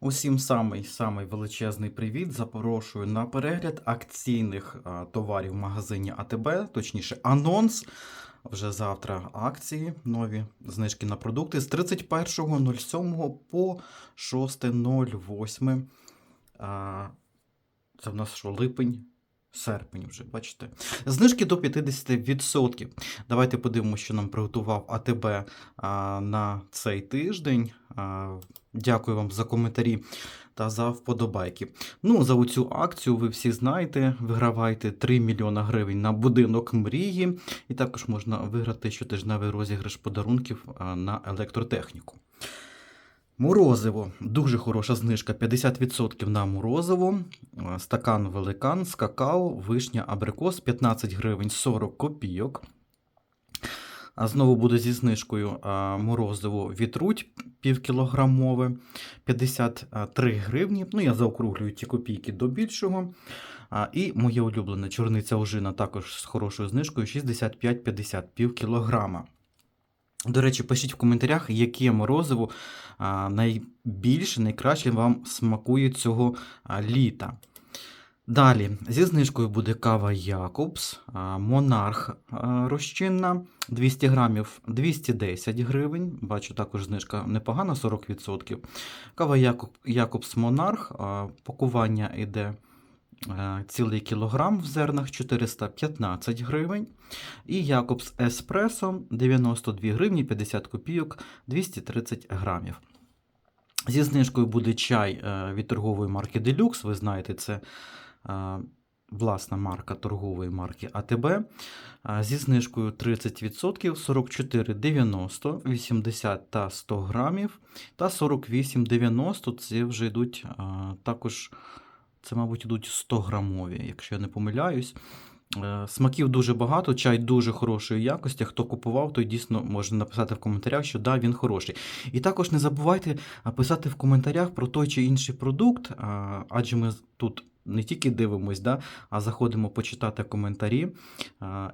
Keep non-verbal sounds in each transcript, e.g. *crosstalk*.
Усім самий самий величезний привіт. Запрошую на перегляд акційних товарів в магазині АТБ, точніше, анонс. Вже завтра акції, нові знижки на продукти з 31.07 по 6.08. А, Це в нас що, липень? Серпень вже, бачите. Знижки до 50%. Давайте подивимося, що нам приготував АТБ на цей тиждень. Дякую вам за коментарі та за вподобайки. Ну, за цю акцію ви всі знаєте, вигравайте 3 мільйона гривень на будинок мрії, і також можна виграти щотижневий розіграш подарунків на електротехніку. Морозиво. Дуже хороша знижка. 50% на морозиво. Стакан великан з какао, вишня, абрикос 15 гривень 40 копійок. А знову буде зі знижкою морозиво вітруть півкілограмове 53 гривні. Ну, я заокруглюю ті копійки до більшого. І моє улюблене чорниця ожина також з хорошою знижкою 65-50 пів кілограма. До речі, пишіть в коментарях, яке морозиво найбільше, найкраще вам смакує цього літа. Далі, зі знижкою буде кава Якобс, Монарх розчинна 200 грамів 210 гривень. Бачу, також знижка непогана, 40%. Кава Якоб, Якобс Монарх, пакування йде цілий кілограм в зернах 415 гривень. І Якобс Еспресо 92 гривні 50 копійок 230 грамів. Зі знижкою буде чай е, від торгової марки Deluxe. Ви знаєте, це е, власна марка торгової марки АТБ. Е, Зі знижкою 30% 44,90, 80 та 100 грамів. Та 48,90 це вже йдуть е, також, це, мабуть, йдуть 100 грамові, якщо я не помиляюсь. Е, Смаків дуже багато, чай дуже хорошої якості. Хто купував, той дійсно може написати в коментарях, що да, він хороший. І також не забувайте писати в коментарях про той чи інший продукт, адже ми тут не тільки дивимось, да, а заходимо почитати коментарі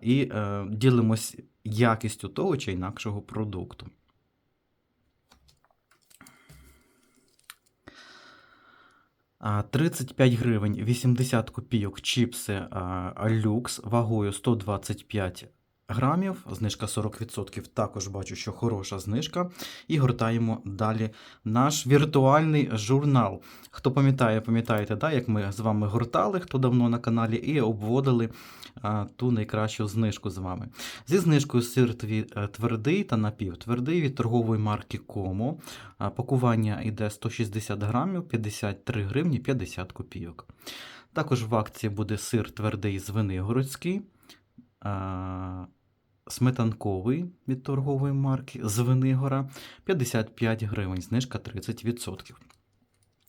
і е, ділимось якістю того чи інакшого продукту. 35 гривень 80 копійок чіпси люкс вагою 125 грамів, знижка 40%. Також бачу, що хороша знижка. І гортаємо далі наш віртуальний журнал. Хто пам'ятає, пам'ятаєте, да, як ми з вами гортали, хто давно на каналі, і обводили а, ту найкращу знижку з вами. Зі знижкою сир е, твердий та напівтвердий від торгової марки Комо. Пакування йде 160 грамів, 53 гривні 50 копійок. Також в акції буде сир твердий звенигородський, а, сметанковий від торгової марки Звенигора 55 гривень, знижка 30%.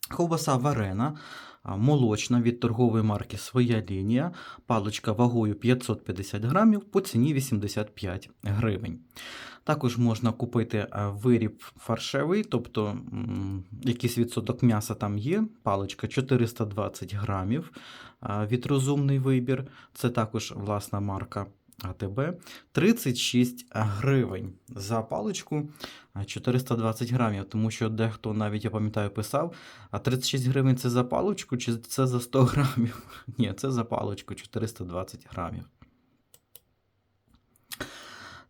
Ковбаса варена, молочна від торгової марки Своя лінія, паличка вагою 550 грамів по ціні 85 гривень. Також можна купити виріб фаршевий, тобто якийсь відсоток м'яса там є. Паличка 420 грамів від розумний вибір. Це також власна марка АТБ. 36 гривень за паличку е, 420 грамів, тому що дехто навіть, я пам'ятаю, писав, а 36 гривень це за паличку чи це за 100 грамів? *laughs* Ні, це за паличку 420 грамів.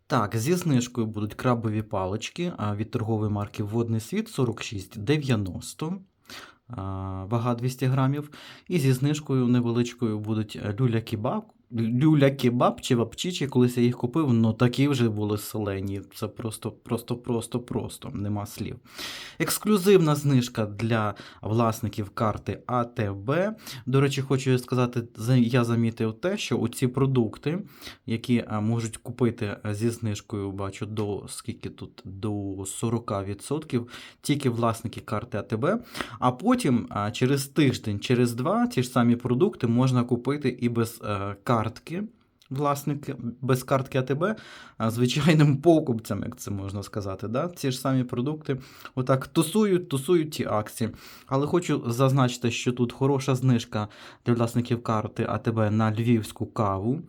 Так, зі знижкою будуть крабові палички від торгової марки Водний світ 46,90. Вага 200 грамів. І зі знижкою невеличкою будуть е, люля-кебаб. Люля-кебаб чи вапчичі, колись я їх купив, ну такі вже були солені. Це просто, просто, просто, просто, нема слів. Ексклюзивна знижка для власників карти АТБ. До речі, хочу сказати, я замітив те, що у ці продукти, які можуть купити зі знижкою, бачу, до скільки тут до 40%, тільки власники карти АТБ. А потім через тиждень, через два ті ж самі продукти можна купити і без е, картки. Власники без картки АТБ, звичайним покупцям, як це можна сказати. Да? Ці ж самі продукти отак тусують, тусують ті акції. Але хочу зазначити, що тут хороша знижка для власників карти АТБ на львівську каву.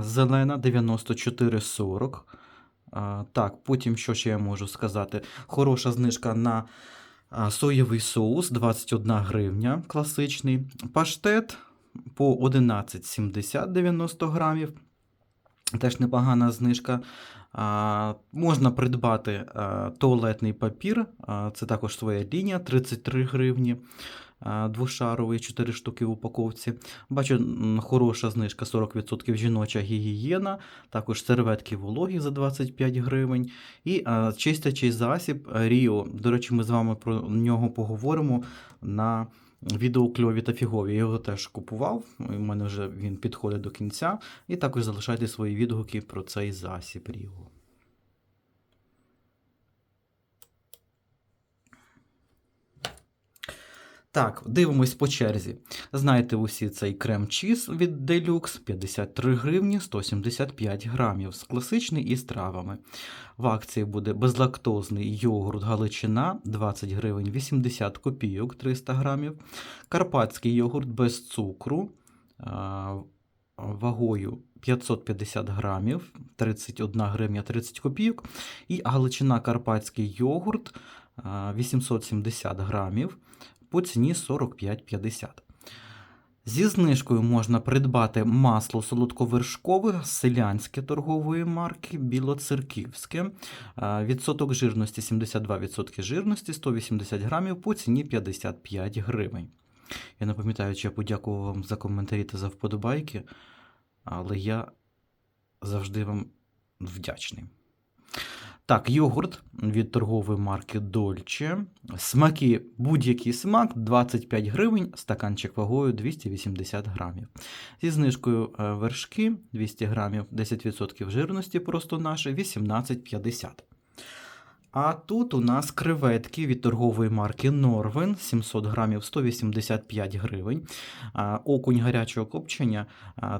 Зелена 94,40. Так, потім що ще я можу сказати? Хороша знижка на Соєвий соус 21 гривня класичний. Паштет по 11,70 90 грамів. Теж непогана знижка. А, можна придбати а, туалетний папір, а, це також своя лінія, 33 гривні. а, Двошаровий, 4 штуки в упаковці. Бачу, хороша знижка 40% жіноча гігієна, також серветки вологі за 25 гривень. І а, чистячий засіб Ріо. До речі, ми з вами про нього поговоримо на відео кльові та фігові. Я його теж купував. У мене вже він підходить до кінця. І також залишайте свої відгуки про цей засіб Ріо. Так, дивимось по черзі. Знаєте усі цей крем чіз від Deluxe 53 гривні 175 грамів з класичний і з травами. В акції буде безлактозний йогурт Галичина 20 гривень 80 копійок 300 грамів. Карпатський йогурт без цукру вагою 550 грамів 31 гривня 30 копійок. І Галичина Карпатський йогурт 870 грамів по ціні 45,50. Зі знижкою можна придбати масло солодковершкове селянське торгової марки білоцерківське. Відсоток жирності 72% жирності 180 грамів по ціні 55 гривень. Я не пам'ятаю, чи я подякував вам за коментарі та за вподобайки, але я завжди вам вдячний. Так, йогурт від торгової марки Dolce. Смаки, будь-який смак 25 гривень, стаканчик вагою 280 грамів. Зі знижкою е, вершки 200 грамів, 10% жирності просто наше 18,50. А тут у нас креветки від торгової марки Норвен 700 грамів 185 гривень. Окунь гарячого копчення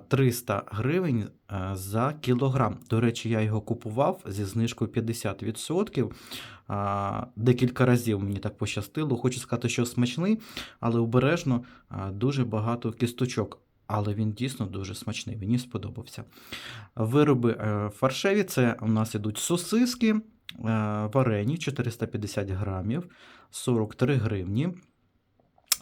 300 гривень за кілограм. До речі, я його купував зі знижкою 50%. Декілька разів мені так пощастило. Хочу сказати, що смачний, але обережно дуже багато кісточок. Але він дійсно дуже смачний, мені сподобався. Вироби е, фаршеві це у нас ідуть сосиски, варені 450 грамів, 43 гривні.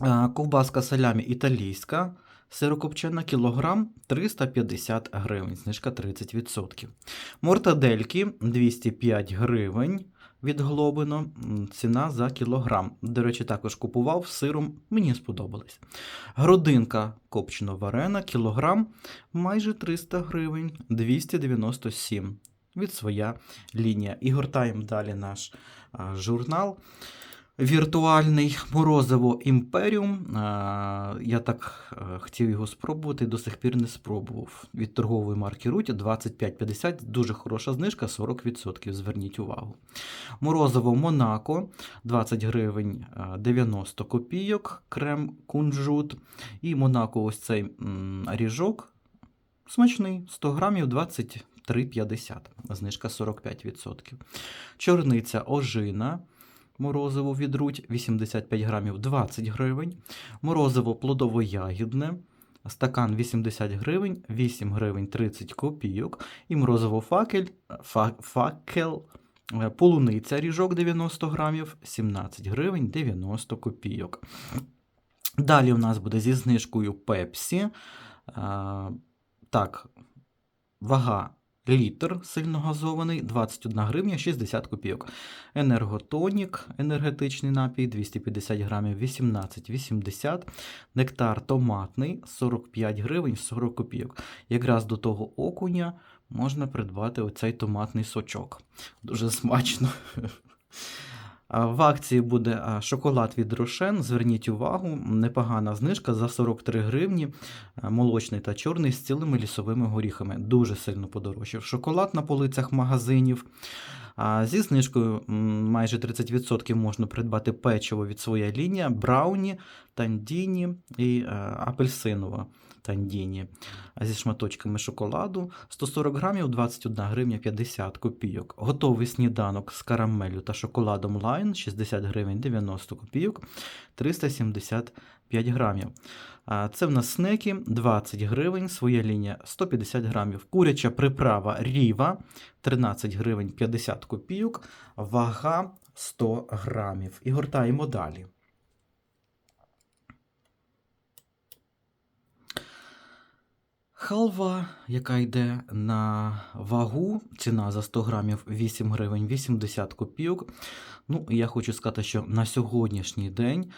Е, Ковбаска салямі італійська, сирокопчена кілограм 350 гривень, знижка 30%. Мортадельки 205 гривень від Глобино, ціна за кілограм. До речі, також купував сиром, мені сподобались. Грудинка копчено варена, кілограм майже 300 гривень, 297 від своя лінія. І гортаємо далі наш журнал. Віртуальний морозиво Імперіум. Я так хотів його спробувати, до сих пір не спробував. Від торгової марки Руті 25,50, дуже хороша знижка, 40%. Зверніть увагу. Морозиво Монако 20 гривень е, 90 копійок, крем кунжут. І Монако ось цей ріжок. Смачний 100 грамів 23,50, знижка 45%. Чорниця ожина. Морозиво від Руть 85 грамів 20 гривень. Морозиво плодово-ягідне. Стакан 80 гривень, 8 гривень 30 копійок. І морозиво факел, е, полуниця ріжок 90 грамів, 17 гривень 90 копійок. Далі у нас буде зі знижкою Пепсі. Так, вага літр сильногазований 21 гривня 60 копійок. Енерготонік, енергетичний напій 250 грамів 18,80. Нектар томатний 45 гривень 40 копійок. Якраз до того окуня можна придбати оцей томатний сочок. Дуже смачно. *laughs* В акції буде шоколад від Рошен. Зверніть увагу, непогана знижка за 43 гривні. Молочний та чорний з цілими лісовими горіхами. Дуже сильно подорожчав. Шоколад на полицях магазинів. Зі знижкою майже 30% можна придбати печиво від своя лінія, брауні, тандіні і е, апельсинова тандіні. Зі шматочками шоколаду 140 грамів 21 гривня 50 копійок. Готовий сніданок з карамелю та шоколадом лайн 60 гривень 90 копійок 375 грамів. Це в нас снеки 20 гривень, своя лінія 150 грамів. Куряча приправа ріва 13 гривень 50 копійок, вага 100 грамів. І гортаємо далі. Халва, яка йде на вагу, ціна за 100 грамів 8 гривень 80 копійок. Ну, я хочу сказати, що на сьогоднішній день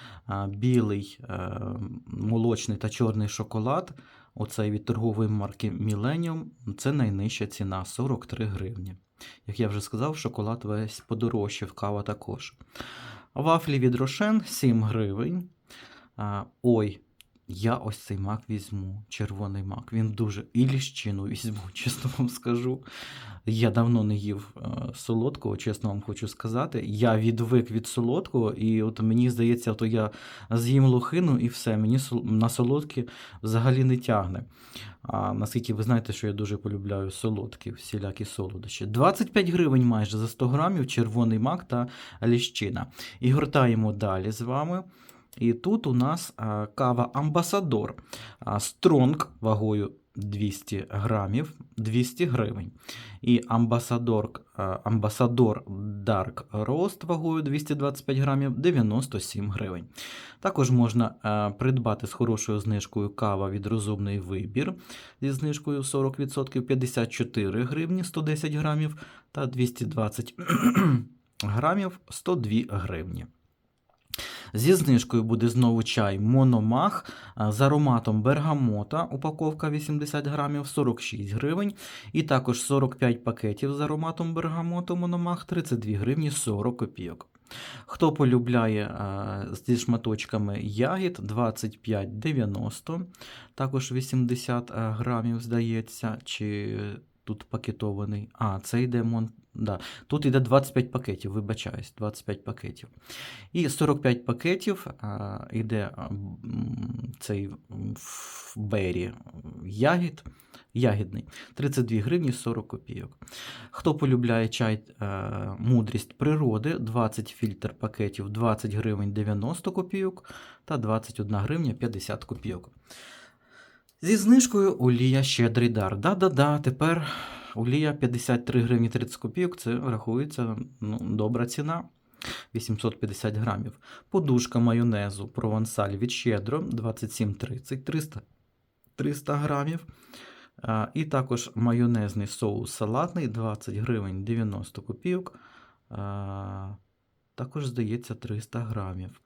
білий е, молочний та чорний шоколад, оцей від торгової марки Millennium, це найнижча ціна 43 гривні. Як я вже сказав, шоколад весь подорожчав, кава також. Вафлі від Рошен 7 гривень. Ой, я ось цей мак візьму, червоний мак. Він дуже і ліщину візьму, *laughs* чесно вам скажу. Я давно не їв е, солодкого, чесно вам хочу сказати. Я відвик від солодкого, і от мені здається, то я з'їм лохину і все. Мені на солодкі взагалі не тягне. А наскільки ви знаєте, що я дуже полюбляю солодкі, всілякі солодощі. 25 гривень майже за 100 грамів, червоний мак та ліщина. І гортаємо далі з вами. І тут у нас кава Амбасадор Стронг вагою 200 грамів 200 гривень. І Амбасадор, Амбасадор Dark Roast вагою 225 грамів 97 гривень. Також можна придбати з хорошою знижкою кава від розумний вибір зі знижкою 40% 54 гривні 110 грамів та 220 *clears throat* грамів 102 гривні. Зі знижкою буде знову чай Мономах з ароматом бергамота, упаковка 80 грамів 46 гривень. І також 45 пакетів з ароматом бергамоту Мономах 32 гривні 40 копійок. Хто полюбляє а, зі шматочками ягід 25,90, також 80 грамів, здається, чи тут пакетований. А, це йде. Да. Тут йде 25 пакетів, вибачаюсь, 25 пакетів. І 45 пакетів а, йде а, цей бері ягід, ягідний 32 гривні 40 копійок. Хто полюбляє чай е, мудрість природи, 20 фільтр пакетів 20 гривень 90 копійок та 21 гривня 50 копійок. Зі знижкою олія щедрий дар. Да-да-да, тепер олія 53 гривні 30 копійок. Це рахується ну, добра ціна. 850 грамів. Подушка майонезу провансаль від щедро 27,30 300, 300 грамів. А, І також майонезний соус салатний 20 гривень 90 копійок. А, Також, здається, 300 грамів.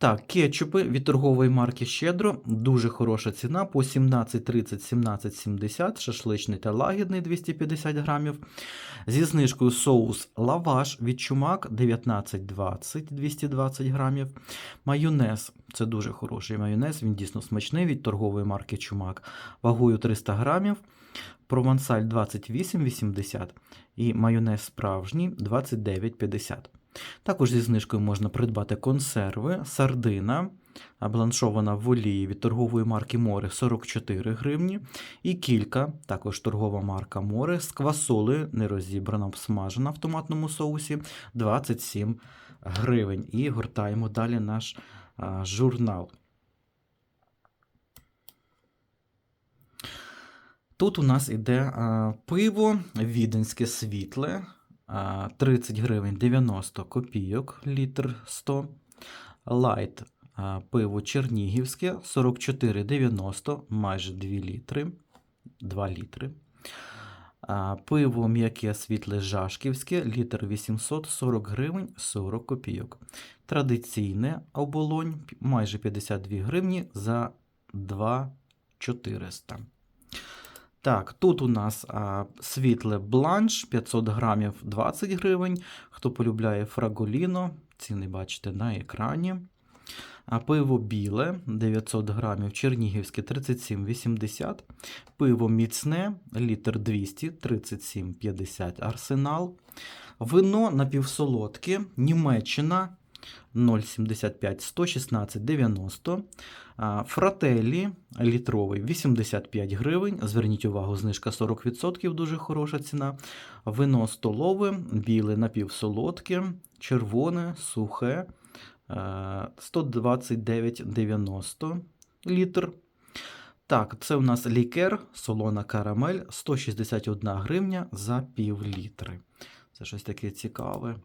Так, кетчупи від торгової марки Щедро. Дуже хороша ціна по 17,30, 17,70, шашличний та лагідний 250 грамів. Зі знижкою соус лаваш від чумак 19,20, 220 грамів. Майонез це дуже хороший майонез, він дійсно смачний від торгової марки Чумак. Вагою 300 грамів. Провансаль 28,80 і майонез справжній 29,50. Також зі знижкою можна придбати консерви, сардина, бланшована в олії від торгової марки Море 44 гривні. І кілька, також торгова марка Море з квасолею, не розібрана, смажена в томатному соусі 27 гривень. І гортаємо далі наш журнал. Тут у нас іде пиво віденське світле, 30 гривень 90 копійок, літр 100. Лайт пиво чернігівське 44,90, майже 2 літри. 2 літри. Пиво м'яке світле Жашківське, літр 840 гривень 40 копійок. Традиційне оболонь майже 52 гривні за 2,400. Так, тут у нас а, світле бланш 500 грамів 20 гривень. Хто полюбляє фраголіно, ціни бачите на екрані. А пиво біле 900 грамів чернігівське 37,80. Пиво міцне, літр 200, 37,50 арсенал. Вино напівсолодке, Німеччина 0,75, 116,90. А, Фрателі літровий 85 гривень. Зверніть увагу, знижка 40%, дуже хороша ціна. Вино столове, біле напівсолодке, червоне, сухе е, 129,90 літр. Так, це у нас лікер, солона карамель 161 гривня за пів літри. Це щось таке цікаве.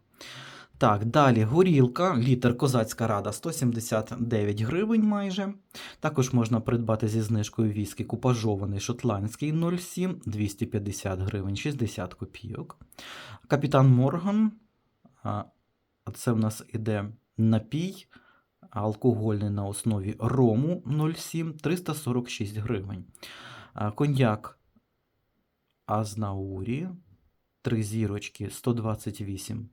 Так, далі горілка, літр козацька рада 179 гривень майже. Також можна придбати зі знижкою віскі купажований шотландський 0,7 250 гривень 60 копійок. Капітан Морган, це в нас іде напій алкогольний на основі рому 0,7 346 гривень. Коньяк Азнаурі, 3 зірочки 128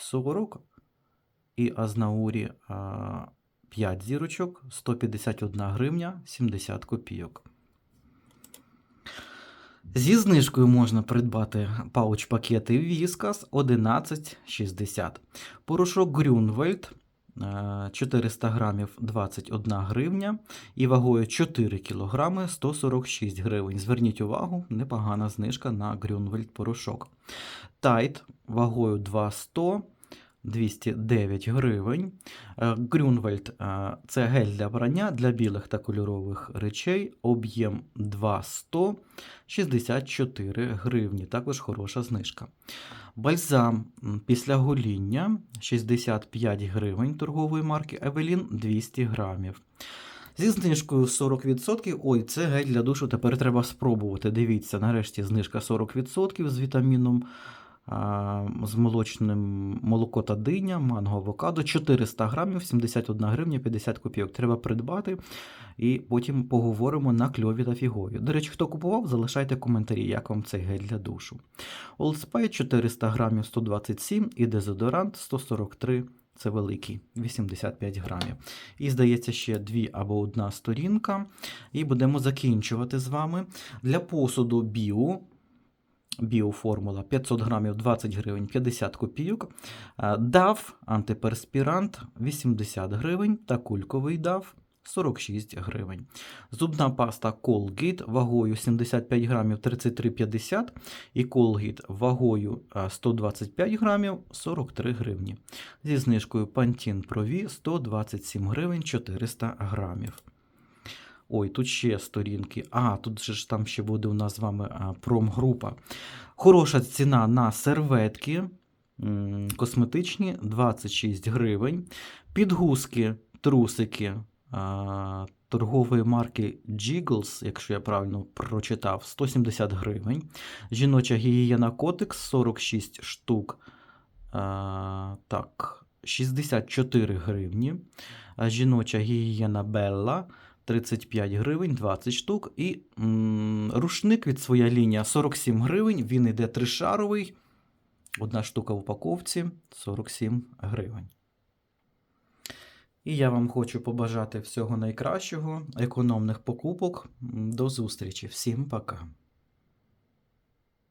40 і Азнаурі 5 зірочок 151 гривня 70 копійок. Зі знижкою можна придбати пауч-пакети Віскас 11,60. Порошок Грюнвельд 400 грамів 21 гривня і вагою 4 кілограми 146 гривень. Зверніть увагу, непогана знижка на Грюнвельд порошок. Тайт вагою 2,100 209 гривень. Е, Грюнвельд е, це гель для прання для білих та кольорових речей. Об'єм 2,100 64 гривні. Також хороша знижка. Бальзам після гоління 65 гривень торгової марки Евелін 200 грамів. Зі знижкою 40%. Ой, це гель для душу тепер треба спробувати. Дивіться, нарешті знижка 40% з вітаміном, з молочним молоко та диня, манго, авокадо, 400 грамів, 71 гривня, 50 копійок. Треба придбати і потім поговоримо на кльові та фігові. До речі, хто купував, залишайте коментарі, як вам цей гель для душу. Old Spice 400 грамів 127 і дезодорант 143 це великий, 85 грамів. І, здається, ще дві або одна сторінка. І будемо закінчувати з вами. Для посуду біо. Біоформула 500 грамів 20 гривень 50 копійок. Е, DAV антиперспірант 80 гривень та кульковий DAV 46 гривень. Зубна паста Colgate вагою 75 грамів 33,50 і Colgate вагою е, 125 грамів 43 гривні. Зі знижкою Pantene Pro V 127 гривень 400 грамів. Ой, тут ще сторінки. А, тут же ж там ще буде у нас з вами промгрупа. Хороша ціна на серветки косметичні 26 гривень. Підгузки, трусики торгової марки Jiggles, якщо я правильно прочитав, 170 гривень. Жіноча гігієна Котекс 46 штук. Так, 64 гривні. Жіноча гігієна Белла 35 гривень, 20 штук. І м, рушник від своя лінія 47 гривень. Він йде тришаровий. Одна штука в упаковці 47 гривень. І я вам хочу побажати всього найкращого, економних покупок. До зустрічі. Всім пока.